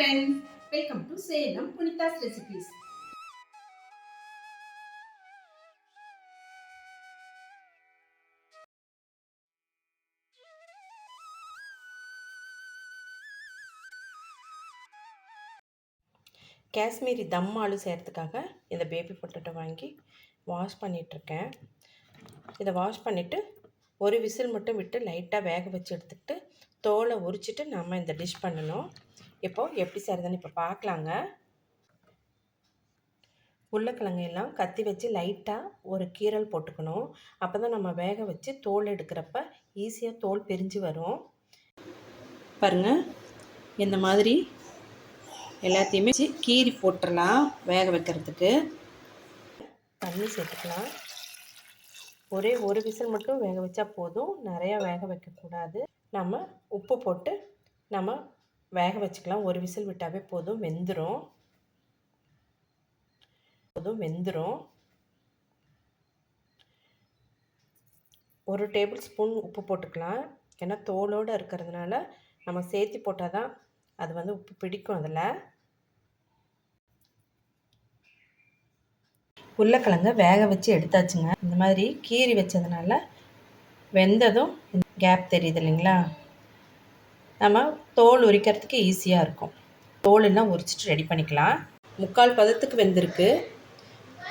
Friends welcome to Salem Punitha's recipes Kashmiri dum aloo செய்கிறதுக்காக இந்த baby potato வாங்கி wash பண்ணிகிட்ருக்கேன் இதை வாஷ் பண்ணிவிட்டு ஒரு விசில் மட்டும் விட்டு லைட்டாக வேக வச்சு எடுத்துக்கிட்டு தோலை உரிச்சிட்டு நம்ம இந்த டிஷ் பண்ணணும். இப்போது எப்படி செய்கிறதுன்னு இப்போ பார்க்கலாங்க உருளைக்கிழங்கு எல்லாம் கத்தி வச்சு லைட்டாக ஒரு கீரல் போட்டுக்கணும். அப்போ தான் நம்ம வேக வச்சு தோல் எடுக்கிறப்ப ஈஸியாக தோல் பிரிஞ்சு வரும். பாருங்கள் இந்த மாதிரி எல்லாத்தையுமே கீரி கீறி போட்டுடலாம் வேக வைக்கிறதுக்கு. தண்ணி சேர்த்துக்கலாம். ஒரே ஒரு விசில் மட்டும் வேக வச்சா போதும். நிறையா வேக வைக்கக்கூடாது. நம்ம உப்பு போட்டு நம்ம வேக வச்சுக்கலாம். ஒரு விசில் விட்டாவே போதும். வெந்துடும் போதும். வெந்துடும் ஒரு டேபிள் ஸ்பூன் உப்பு போட்டுக்கலாம். ஏன்னா தோலோடு இருக்கிறதுனால நம்ம சேர்த்து போட்டால் தான் அது வந்து உப்பு பிடிக்கும் அதில். உருளைக்கிழங்க வேக வச்சு எடுத்தாச்சுங்க. இந்த மாதிரி கீறி வச்சதுனால வெந்ததும் கேப் தெரியுது இல்லைங்களா? நம்ம தோல் உரிக்கிறதுக்கு ஈஸியாக இருக்கும். தோலெல்லாம் உரிச்சிட்டு ரெடி பண்ணிக்கலாம். முக்கால் பதத்துக்கு வெந்திருக்கு.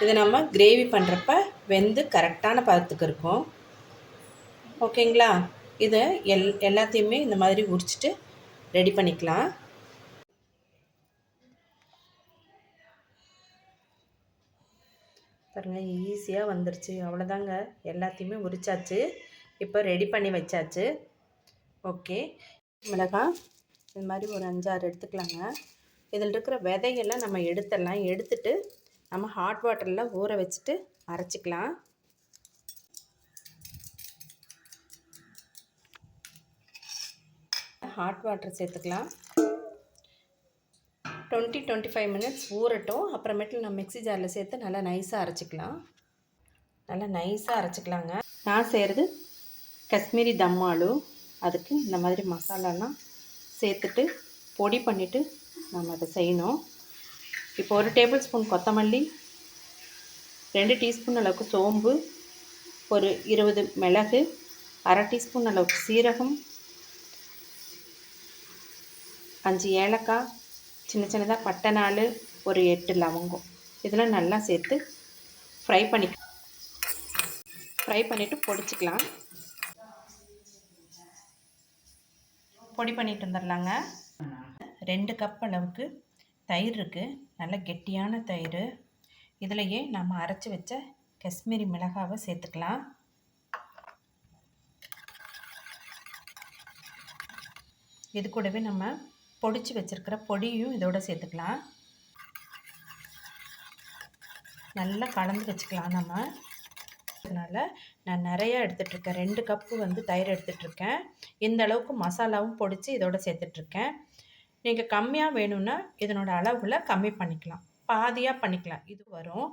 இதை நம்ம கிரேவி பண்ணுறப்ப வெந்து கரெக்டான பதத்துக்கு இருக்கும். ஓகேங்களா? இதை எல் எல்லாத்தையுமே இந்த மாதிரி உரிச்சிட்டு ரெடி பண்ணிக்கலாம். பாருங்கள் ஈஸியாக வந்துருச்சு. அவ்வளோதாங்க எல்லாத்தையுமே உரிச்சாச்சு. இப்போ ரெடி பண்ணி வச்சாச்சு. ஓகே. மிளகாய் இது மாதிரி ஒரு அஞ்சாறு எடுத்துக்கலாங்க. இதில் இருக்கிற விதையெல்லாம் நம்ம எடுத்துடலாம். எடுத்துட்டு நம்ம ஹாட் வாட்டரில் ஊற வச்சுட்டு அரைச்சிக்கலாம். ஹாட் வாட்டர் சேர்த்துக்கலாம். டுவெண்ட்டி டுவெண்ட்டி ஃபைவ் மினிட்ஸ் ஊறட்டும் அப்புறமேட்டு நம்ம மிக்ஸி ஜாரில் சேர்த்து நல்லா நைஸாக அரைச்சிக்கலாம். நல்லா நைஸாக அரைச்சிக்கலாங்க. நான் செய்கிறது காஷ்மீரி தம் அதுக்கு இந்த மாதிரி மசாலாலாம் சேர்த்துட்டு பொடி பண்ணிவிட்டு நம்ம அதை செய்யணும். இப்போ ஒரு டேபிள் ஸ்பூன் கொத்தமல்லி ரெண்டு டீஸ்பூன் அளவுக்கு சோம்பு ஒரு இருபது மிளகு அரை டீஸ்பூன் அளவுக்கு சீரகம் அஞ்சு ஏலக்காய் சின்ன சின்னதாக பட்டை நாள் ஒரு எட்டு லவங்கம். இதெல்லாம் நல்லா சேர்த்து ஃப்ரை பண்ணி ஃப்ரை பண்ணிவிட்டு பொடிச்சிக்கலாம். பொடி பண்ணிட்டு வந்துடலாங்க. ரெண்டு கப் அளவுக்கு தயிர் இருக்குது நல்ல கெட்டியான தயிர். இதுலையே நம்ம அரைச்சி வச்ச காஷ்மீரி மிளகாவை சேர்த்துக்கலாம். இது கூடவே நம்ம பொடிச்சு வச்சுருக்கிற பொடியும் இதோட சேர்த்துக்கலாம். நல்லா கலந்து வச்சுக்கலாம் நம்ம. அதனால் நான் நிறையா எடுத்துகிட்ருக்கேன் ரெண்டு கப்பு வந்து தயிர் எடுத்துகிட்ருக்கேன் இந்த அளவுக்கு மசாலாவும் பொடித்து இதோட சேர்த்துட்ருக்கேன் நீங்கள் கம்மியாக வேணும்னா இதனோட அளவில் கம்மி பண்ணிக்கலாம். பாதியாக பண்ணிக்கலாம். இது வரும்.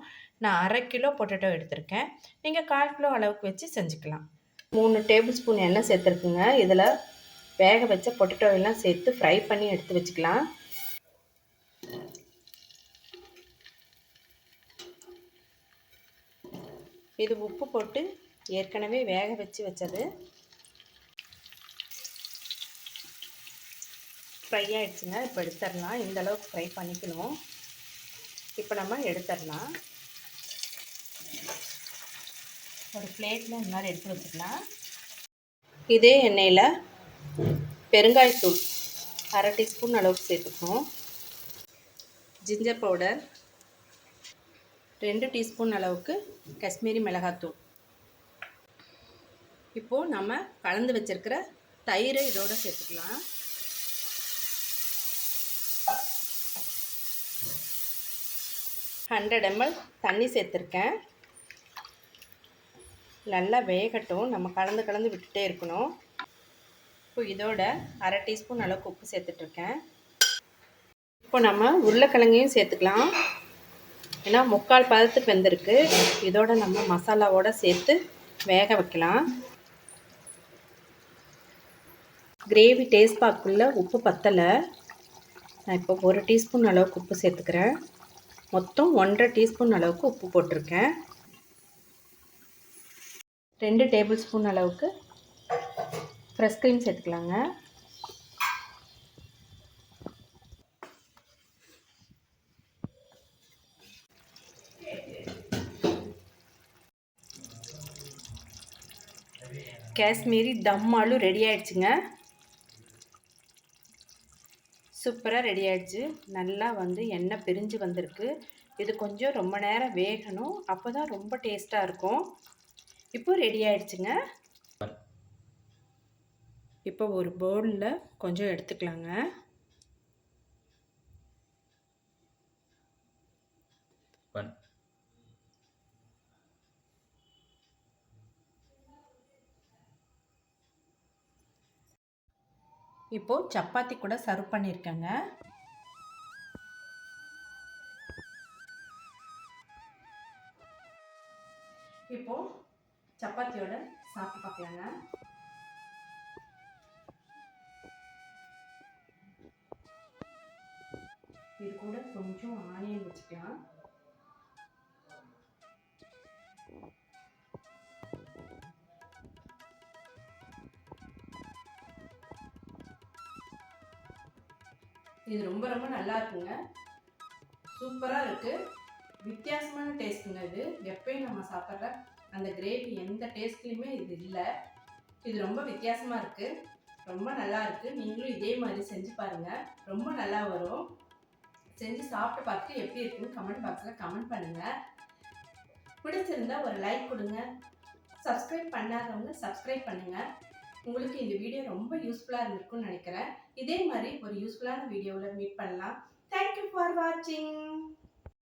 நான் அரை கிலோ பொட்டேட்டோ எடுத்திருக்கேன். நீங்கள் கால் கிலோ அளவுக்கு வச்சு செஞ்சுக்கலாம். மூணு டேபிள் ஸ்பூன் எண்ணெய் சேர்த்துருக்குங்க. இதில் வேக வச்ச பொட்டேட்டோ எல்லாம் சேர்த்து ஃப்ரை பண்ணி எடுத்து வச்சுக்கலாம். இது உப்பு போட்டு ஏற்கனவே வேக வச்சு வச்சது. ஃப்ரை ஆகிடுச்சுங்க இப்போ எடுத்துடலாம். இந்தளவுக்கு ஃப்ரை பண்ணிக்கணும். இப்போ நம்ம எடுத்துடலாம். ஒரு பிளேட்டில் இந்த மாதிரி எடுத்து வச்சுக்கலாம் இதே எண்ணெயில் பெருங்காயத்தூள் அரை டீஸ்பூன் அளவுக்கு சேர்த்துக்கணும். ஜிஞ்சர் பவுடர் ரெண்டு டீஸ்பூன் அளவுக்கு காஷ்மீரி மிளகாத்தூள். இப்போது நம்ம கலந்து வச்சிருக்கிற தயிரை இதோட சேர்த்துக்கலாம். ஹண்ட்ரட் எம்எல் தண்ணி சேர்த்துருக்கேன். நல்லா வேகட்டும். நம்ம கலந்து கலந்து விட்டுட்டே இருக்கணும். இப்போ இதோட அரை டீஸ்பூன் அளவுக்கு உப்பு சேர்த்துட்ருக்கேன் இப்போ நம்ம உருளைக்கிழங்கையும் சேர்த்துக்கலாம். ஏன்னா முக்கால் பதத்துக்கு வெந்திருக்கு. இதோட நம்ம மசாலாவோட சேர்த்து வேக வைக்கலாம். கிரேவி டேஸ்ட் பார்க்குள்ள உப்பு பத்தலை. நான் இப்போ ஒரு டீஸ்பூன் அளவுக்கு உப்பு சேர்த்துக்கிறேன். மொத்தம் ஒன்றரை டீஸ்பூன் அளவுக்கு உப்பு போட்டிருக்கேன். ரெண்டு டேபிள் ஸ்பூன் அளவுக்கு ஃப்ரெஷ் க்ரீம் சேர்த்துக்கலாங்க. காஷ்மீரி தம் ஆலு ரெடி ஆயிடுச்சுங்க. சூப்பராக ரெடி ஆயிடுச்சு. நல்லா வந்து எண்ணெய் பிரிஞ்சு வந்திருக்கு. இது கொஞ்சம் ரொம்ப நேரம் வேகணும். அப்போ தான் ரொம்ப டேஸ்ட்டாக இருக்கும். இப்போ ரெடி ஆயிடுச்சுங்க. இப்போ ஒரு பவுலில் கொஞ்சம் எடுத்துக்கலாங்க. இப்போது சப்பாத்தி கூட சர்வ் பண்ணியிருக்கேங்க இப்போது சப்பாத்தியோட சாப்பிட்டு பார்க்கலாங்க. இது கூட கொஞ்சம் ஆனியன் வச்சுக்கலாம். இது ரொம்ப ரொம்ப நல்லா இருக்குங்க. சூப்பராக இருக்குது வித்தியாசமான டேஸ்ட்டுங்க இது. எப்பயும் நம்ம சாப்பிட்ற அந்த கிரேவி எந்த டேஸ்ட்லேயுமே இது இல்லை. இது ரொம்ப வித்தியாசமாக இருக்குது ரொம்ப நல்லா இருக்குது நீங்களும் இதே மாதிரி செஞ்சு பாருங்கள் ரொம்ப நல்லா வரும். செஞ்சு சாப்பிட்டு பார்த்துட்டு எப்படி இருக்குன்னு கமெண்ட் பாக்ஸில் கமெண்ட் பண்ணுங்கள் பிடிச்சிருந்தா ஒரு லைக் கொடுங்க. சப்ஸ்கிரைப் பண்ணாதவங்க சப்ஸ்கிரைப் பண்ணுங்கள் உங்களுக்கு இந்த வீடியோ ரொம்ப யூஸ்ஃபுல்லாக இருந்திருக்கும்னு நினைக்கிறேன். இதே மாதிரி ஒரு யூஸ்ஃபுல்லான வீடியோவில் மீட் பண்ணலாம். தேங்க்யூ ஃபார் வாட்சிங்